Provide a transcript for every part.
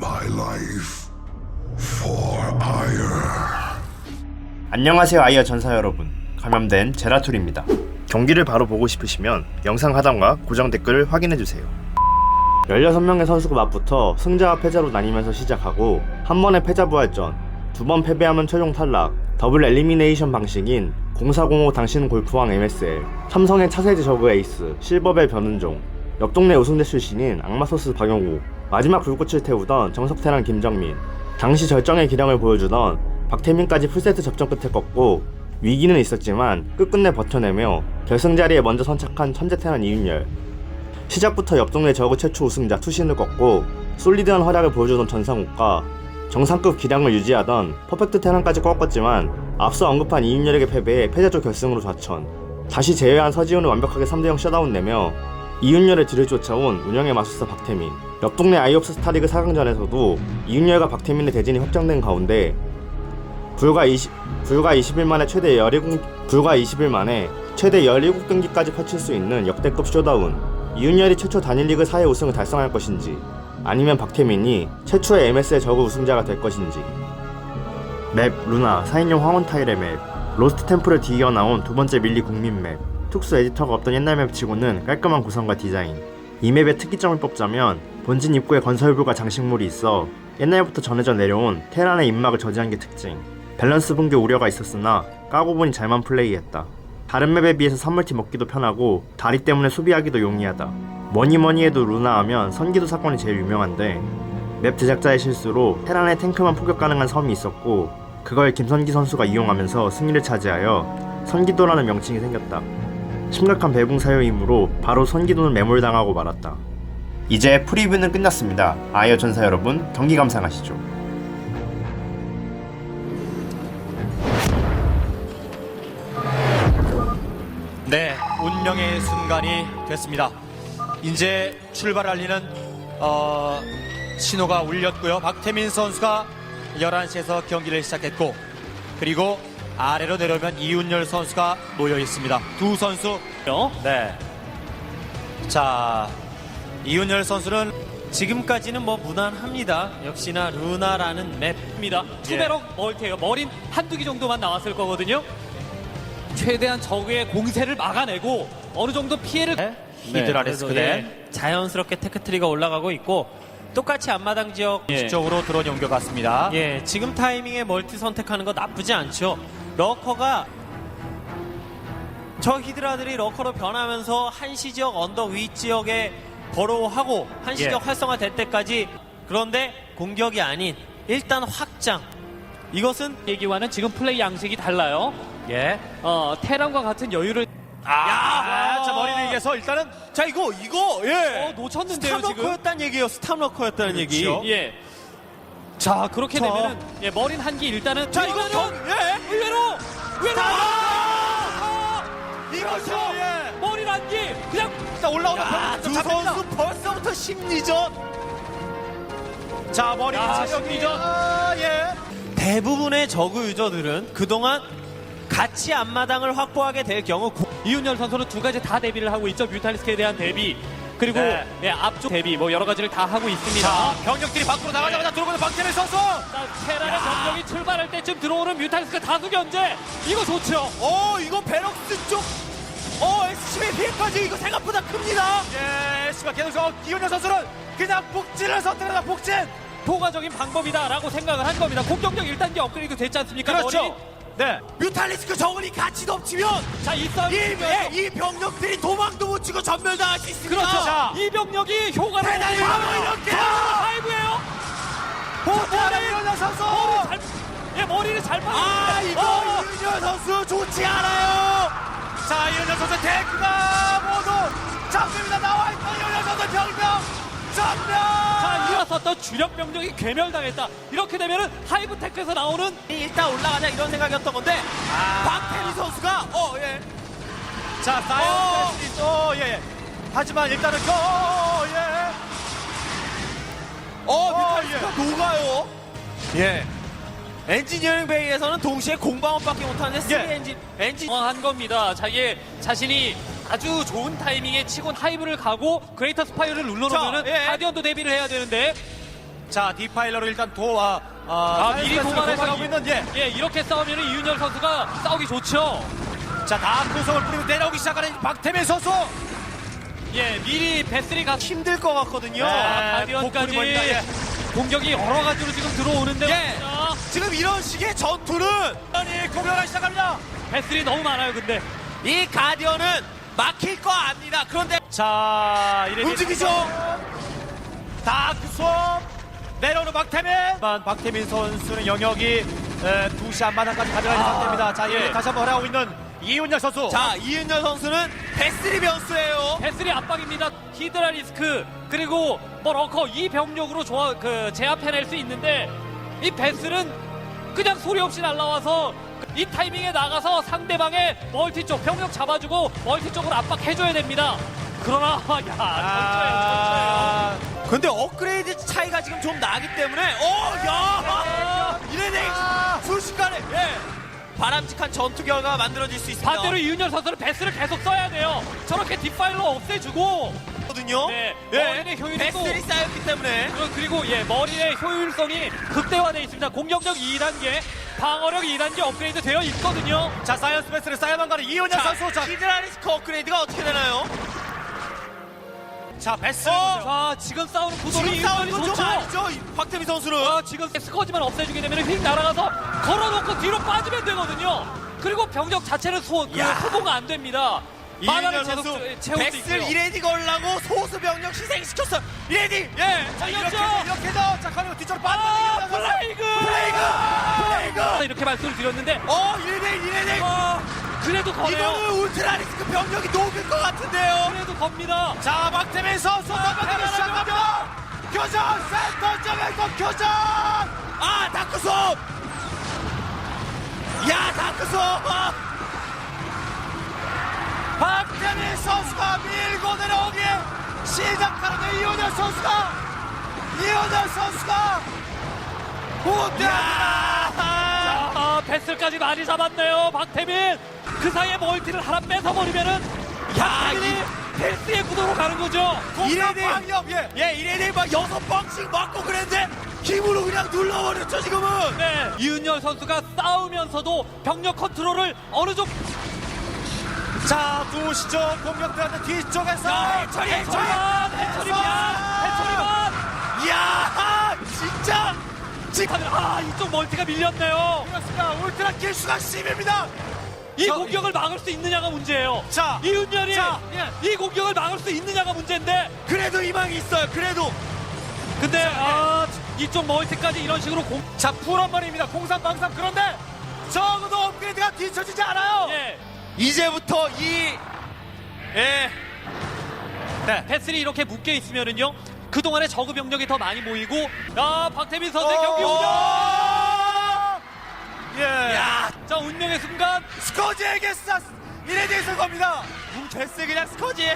my life for ire. 안녕하세요 아이어 전사 여러분. 감염된 제라툴입니다. 경기를 바로 보고 싶으시면 영상 하단과 고정 댓글을 확인해주세요. 16명의 선수가 맞붙어 승자와 패자로 나뉘면서 시작하고 한 번의 패자 부활전 두 번 패배하면 최종 탈락 더블 엘리미네이션 방식인 0405 당신 골프왕 MSL 삼성의 차세대 저그 에이스 실버벨 변은종 옆 동네 우승대 출신인 악마소스 박영우 마지막 불꽃을 태우던 정석태랑 김정민 당시 절정의 기량을 보여주던 박태민까지 풀세트 접전 끝에 꺾고 위기는 있었지만 끝끝내 버텨내며 결승 자리에 먼저 선착한 천재태란 이윤열. 시작부터 옆 동네 저그 최초 우승자 투신을 꺾고 솔리드한 활약을 보여주던 전상욱과 정상급 기량을 유지하던 퍼펙트 테란까지 꺾었지만 앞서 언급한 이윤열에게 패배해 패자조 결승으로 좌천. 다시 제외한 서지훈을 완벽하게 3대0 셧아웃 내며 이윤열의 뒤를 쫓아온 운영의 마술사 박태민 옆 동네 아이옵스 스타리그 4강전에서도 이윤열과 박태민의 대진이 확정된 가운데 불과 20, 불과 20일 만에 최대 17, 불과 20일 만에 최대 17경기까지 펼칠 수 있는 역대급 쇼다운. 이윤열이 최초 단일리그 4회 우승을 달성할 것인지, 아니면 박태민이 최초의 MS의 저그 우승자가 될 것인지. 맵 루나 4인용 황혼 타일의 맵 로스트 템플을 뒤이어 나온 두 번째 밀리 국민 맵 특수 에디터가 없던 옛날 맵치고는 깔끔한 구성과 디자인 이 맵의 특이점을 뽑자면 본진 입구에 건설부가 장식물이 있어 옛날부터 전해져 내려온 테란의 입막을 저지한 게 특징 밸런스 붕괴 우려가 있었으나 까고 보니 잘만 플레이했다 다른 맵에 비해서 선물티 먹기도 편하고 다리 때문에 수비하기도 용이하다 뭐니 뭐니 해도 루나 하면 선기도 사건이 제일 유명한데 맵 제작자의 실수로 테란의 탱크만 포격 가능한 섬이 있었고 그걸 김선기 선수가 이용하면서 승리를 차지하여 선기도라는 명칭이 생겼다. 심각한 배붕 사유이므로 바로 선기도는 매몰당하고 말았다. 이제 프리뷰는 끝났습니다. 아이어 전사 여러분 경기 감상하시죠. 네, 운명의 순간이 됐습니다. 이제 출발을 알리는 어, 신호가 울렸고요. 박태민 선수가 11시에서 경기를 시작했고 그리고 아래로 내려오면 이윤열 선수가 놓여 있습니다. 두 선수. 네. 자, 이윤열 선수는 지금까지는 뭐 무난합니다. 역시나 루나라는 맵입니다. 예. 투베럭 멀티예요. 머린 한두 개 정도만 나왔을 거거든요. 최대한 적의 공세를 막아내고 어느 정도 피해를 히드라 리스크 그래서, 대 예, 자연스럽게 테크트리가 올라가고 있고 똑같이 앞마당 지역 예. 쪽으로 드론 옮겨갔습니다. 예, 지금 타이밍에 멀티 선택하는 거 나쁘지 않죠. 러커가 저 히드라들이 러커로 변하면서 한시 지역 언덕 위 지역에 버로우하고 한시 예. 지역 활성화 될 때까지 그런데 공격이 아닌 일단 확장 이것은 얘기와는 지금 플레이 양식이 달라요. 예. 어, 테란과 같은 여유를 아, 아, 자 머리를 이겨서 일단은 자 이거 이거 예. 어, 놓쳤는데요, 지금. 스탑러커였다는 얘기예요. 스탑러커였다는 얘기. 그렇죠. 예. 자, 그렇게 자. 되면은 예, 머린 한기 일단은 자 이거 경 예. 의외로 의외로 아! 이거죠. 야, 병- 두 잡힙니다. 선수 벌써부터 심리전. 자 머리 야, 체력이 심리전. 아, 예. 대부분의 저그 유저들은 그동안 같이 앞마당을 확보하게 될 경우 고- 이윤열 선수는 두 가지 다 대비를 하고 있죠. 뮤탈리스크에 대한 대비 그리고 네. 네, 앞쪽 대비 뭐 여러 가지를 다 하고 있습니다. 자 병력들이 밖으로 나가자마자 들어오는 박태민 선수. 자, 테란의 병력이 출발할 때쯤 들어오는 뮤탈리스크 다수 견제 이거 좋죠. 어 이거 베럭스 쪽. 어 SCB 피해까지 이거 생각보다 큽니다. 예, SCB가 계속 저 기훈현 선수는 그냥 복진을 선택하다 복진. 효과적인 방법이다라고 생각을 한 겁니다. 공격력 1단계 업그레이드 됐지 않습니까? 그렇죠. 네. 뮤탈리스크 정은이 같이 덮치면 자, 이 이, 이, 이 병력들이 도망도 못 치고 전멸당할 수 있습니다. 그렇죠. 자, 이 병력이 효과를 내고 바로 이렇게! 파이브예요. 보트라는 이런 선수. 머리 잘, 예, 머리를 잘 아. 이거 어, 이윤열 선수 좋지 않아요. 자 이윤열 선수 테크가 모두 잡힙니다. 나와 있던 이윤열 선수 병력 전멸. 자, 일어섰던 주력 병력이 괴멸당했다. 이렇게 되면은 하이브테크에서 나오는 일단 올라가자 이런 생각이었던 건데 박태리 선수가 어 예. 자 사이언스 어 예. 하지만 일단은 어 예. 어 뮤탈리스크가 녹아요. 예. 엔지니어링 베이에서는 동시에 공방업밖에 못하는데 쓰리 예. 엔진 엔진 어, 한 겁니다. 자기 자신이 아주 좋은 타이밍에 치곤 하이브를 가고 그레이터 스파이어를 눌러놓으면은 자, 예. 가디언도 대비를 해야 되는데 자 디파일러로 일단 도와 아, 아, 미리 도망해서 도망하고 있는 예. 예, 이렇게 싸우면 이윤열 선수가 싸우기 좋죠. 자 다크성을 뿌리고 내려오기 시작하는 박태민 선수 예, 미리 베슬이 가 힘들 것 같거든요. 아, 가디언까지 예. 공격이 여러 가지로 지금 들어오는데 예. 자, 지금 이런 식의 전투는 아니 공격을 시작합니다. 베슬이 너무 많아요, 근데. 이 가디언은 막힐 거 압니다. 그런데 자 이래 움직이죠. 다크솜 내려오는 박태민. 박태민 선수는 영역이 에, 2시 앞마당까지 가져가 있는 상태입니다. 자 이제 예. 다시 한번 활약하고 있는 이윤열 선수. 자 이윤열 선수는 베스리 변수예요. 베슬이 압박입니다. 히드라 리스크 그리고 뭐 러커 이 병력으로 좋아 그 제압해낼 수 있는데 이 베슬은 그냥 소리 없이 날라와서 이 타이밍에 나가서 상대방의 멀티 쪽 병력 잡아주고 멀티 쪽으로 압박해줘야 됩니다. 그러나 야 철저해요, 아, 근데 업그레이드 차이가 지금 좀 나기 때문에 오, 야! 이래네 순식간에 예. 바람직한 전투 결과가 만들어질 수 있습니다. 반대로 이윤열 선수는 베스를 계속 써야 돼요. 저렇게 뒷파일러 없애주고 거든요. 네, 예. 머리의 효율이 베슬이 쌓였기 때문에 그- 그리고 예 머리의 효율성이 극대화되어 있습니다. 공격력 2단계, 방어력 2단계 업그레이드 되어 있거든요. 자 사이언스 베스를 쌓여만 가는 이원현 자, 선수 자 히드라 리스크 업그레이드가 어떻게 되나요? 자 베스 자 지금 싸우는 구도는 지금 싸우는 이윤열이 건좀 좋죠. 아니죠? 이 박태민 선수는 아, 지금 스커지만 없애주게 되면 휙 날아가서 걸어놓고 뒤로 빠지면 되거든요. 그리고 병력 자체는 소, 그, 야. 소모가 안 됩니다. 이윤열 선수 있고요. 이레디 걸라고 소수 병력 희생시켰어. 이레디 예. 자 이렇게? 이렇게 해서 자 그리고 뒤쪽으로 아, 빠져. 플레이그! 플레이그 플레이그. 이렇게 말씀을 드렸는데 어 이레디 이레디. 아, 그래도 거네요. 이거는 울트라 리스크 병력이 녹을 것 같은데요. 그래도 겁니다. 자 박태민 선수 나가기 시작합니다. 교전 센터 쪽에서 교전. 아 다크솜. 야 다크솜. 박태민 선수가 밀고 내려오기에 시작하는데 이호열 선수가 이호열 선수가 우대합니다. 아, 패스까지 많이 잡았네요. 박태민. 그 사이에 멀티를 하나 뺏어버리면은 야, 박태민이 패스의 구도로 가는 거죠. 이레디 예, 예 이레디 막 여섯 방씩 맞고 그랬는데 힘으로 그냥 눌러버렸죠 지금은. 네. 이은열 선수가 싸우면서도 병력 컨트롤을 어느 정도 자, 두시죠 공격들한테 뒤쪽에서 해처리, 해처리만 해처리만 해처리만 이야, 진짜 지금 아 이쪽 멀티가 밀렸네요. 그렇습니다. 울트라 길수가 10입니다. 이 저- 공격을 막을 수 있느냐가 문제예요. 자, 이은열이 자, 이 공격을 막을 수 있느냐가 문제인데 그래도 희망이 있어요. 그래도 근데 아 이쪽 멀티까지 이런 식으로 공 자, 풀한 번입니다. 공삼 방삼 그런데 적어도 업그레이드가 뒤처지지 않아요. 예. 이제부터 이 예. 네. 패슬이 이렇게 묶여 있으면은요 그동안에 저그 병력이 더 많이 모이고 아 박태민 선수의 어, 경기 운영 어, 예. 야, 자 운명의 순간 스커지에게 쌌 이래 돼서 겁니다. 음, 됐어 그냥 스커지.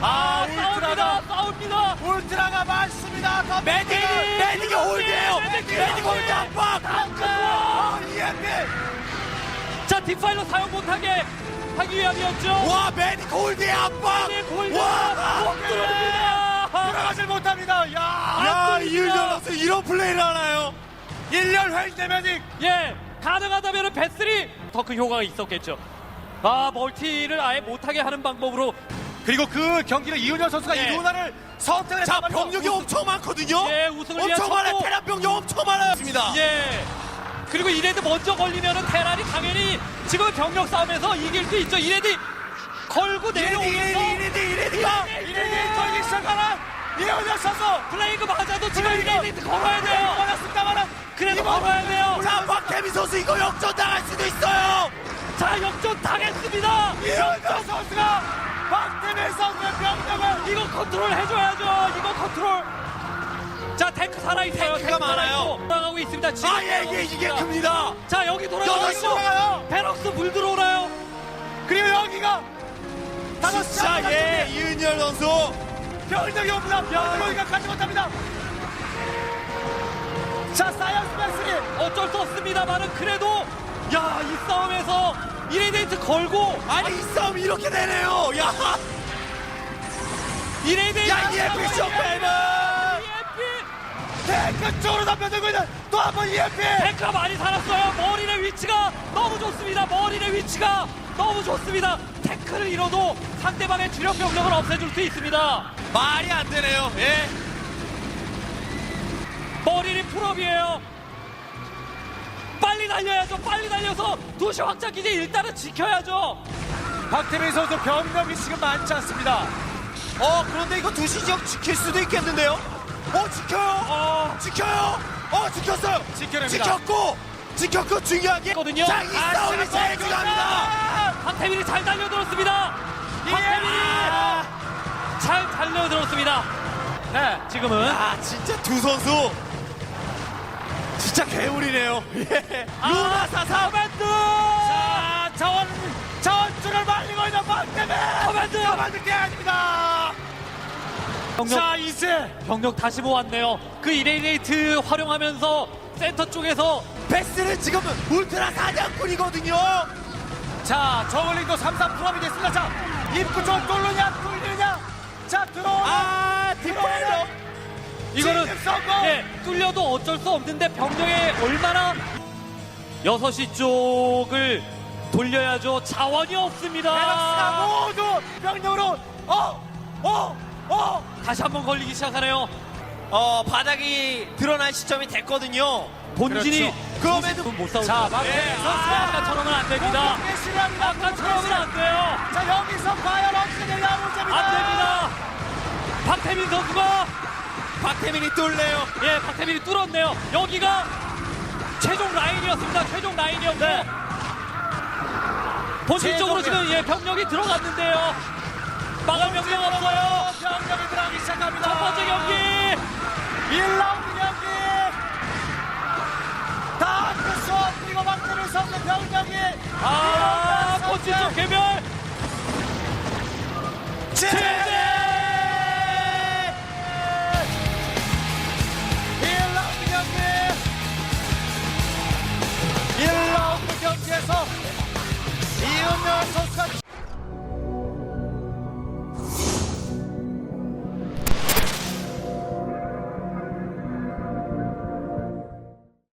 아 아, 울트라가 싸웁니다 울트라가 많습니다. 더 메딕! 메딕이 홀드예요. 메딕 홀드 압박. 아, EMP. 자 딥파일러 사용 못하게 위함이었죠 와 홀드의 압박. 와 못 들어옵니다. 들어가질 못합니다. 야, 안 야. 이윤열 선수 이런 플레이를 하나요? 1년 획대 메딕. 예 가능하다면 배슬이 더 큰 효과가 있었겠죠 아 멀티를 아예 못하게 하는 방법으로 그리고 그 경기를 이윤열 선수가 예. 이 루나를 선택을 자 병력이 엄청 많거든요. 예, 우승을 위한 엄청 많아요. 선수. 테란 병력 엄청 많아요. 예. 그리고 이레드 먼저 걸리면은 테란이 당연히 지금 병력 싸움에서 이길 수 있죠. 이레드 걸고 내려오면서 이레디가 이레디! 이레디 저기 시작하는 이윤열 선수. 플레이그 맞아도 지금! 이레드 걸어야 돼요. 맞았습니다만은 그래도 걸어야 돼요. 자 박태민 선수 이거 역전 당할 수도 있어요. 자 역전 당했습니다. 이윤열 선수가 박태민 선수의 병력을 이거 컨트롤 해줘야죠. 이거 컨트롤. 자 탱크 살아있어요. 탱크가 많아요. 돌아가고 있습니다. 지금 아예 이게 이게 큽니다. 자 여기 돌아가고 시 있고 돌아가요. 베럭스 물 들어오나요? 그리고 여기가 다섯 시 진짜, 예 이은열 선수 병력이 옵니다. 병력이가 가지 못합니다. 자 사이언스 백스리 어쩔 수 없습니다만은 그래도 야 이 싸움에서 1레이데이트 걸고 아니 이 싸움 이렇게 되네요. 야, 1레이데이트 야 EMP 쇼크맨. EMP 탱크 쪽으로 덤벼들고 있는 또 한 번 EMP 탱크가 많이 살았어요. 머리의 위치가 너무 좋습니다. 머리의 위치가 너무 좋습니다. 탱크를 잃어도 상대방의 주력 병력을 없애줄 수 있습니다. 말이 안 되네요 예 머리는 풀업이에요. 빨리 달려야죠. 빨리 달려서 도시 확장 기지 일단은 지켜야죠. 박태민 선수 병력이 지금 많지 않습니다 어 그런데 이거 두시 지역 지킬 수도 있겠는데요 어 지켜요 어, 지켜요 어 지켰어요 지켜냅니다. 지켰고 지켰고 중요하게 거든요. 자, 이 싸움이 제일 중요합니다 박태민이 잘 달려들었습니다. 박태민이 잘 달려들었습니다. 네, 지금은 아 진짜 두 선수 진짜 괴물이네요 예. 루나 사사 커맨드! 자 자원 자원줄을 말리고 있는 박태민 커맨드! 커맨드 깨집니다 병력, 자 이제 병력 다시 모았네요. 그 이레이네이트 활용하면서 센터 쪽에서 베스는 지금 울트라 사냥꾼이거든요 자 저글링도 3, 3 풀업이 됐습니다 자 입구 쪽 뚫느냐 뚫느냐 자 들어오나 아 디파일러 이거는! 예, 뚫려도 어쩔 수 없는데 병력에 얼마나 6시 쪽을 돌려야죠. 자원이 없습니다. 모두 병력으로 어! 어! 어! 다시 한 번 걸리기 시작하네요. 어 바닥이 드러난 시점이 됐거든요 본진이 그럼에도 못 싸우죠. 자, 박태민 예, 아까처럼은 안 됩니다. 아까처럼은 안 돼요. 자 여기서 과연 어떻게 되냐 문제입니다 안 됩니다. 박태민 선수가 박태민이 뚫네요 예, 박태민이 뚫었네요. 여기가 최종 라인이었습니다. 최종 라인이었고 본진 쪽으로 지금 예, 병력이 들어갔는데요. 막을 없어요. 병력이 들어가기 시작합니다. 첫 번째 경기. 1라운드 경기. 다크스 그리고 박태민 선수 병력이 아 본진 쪽 개별. 제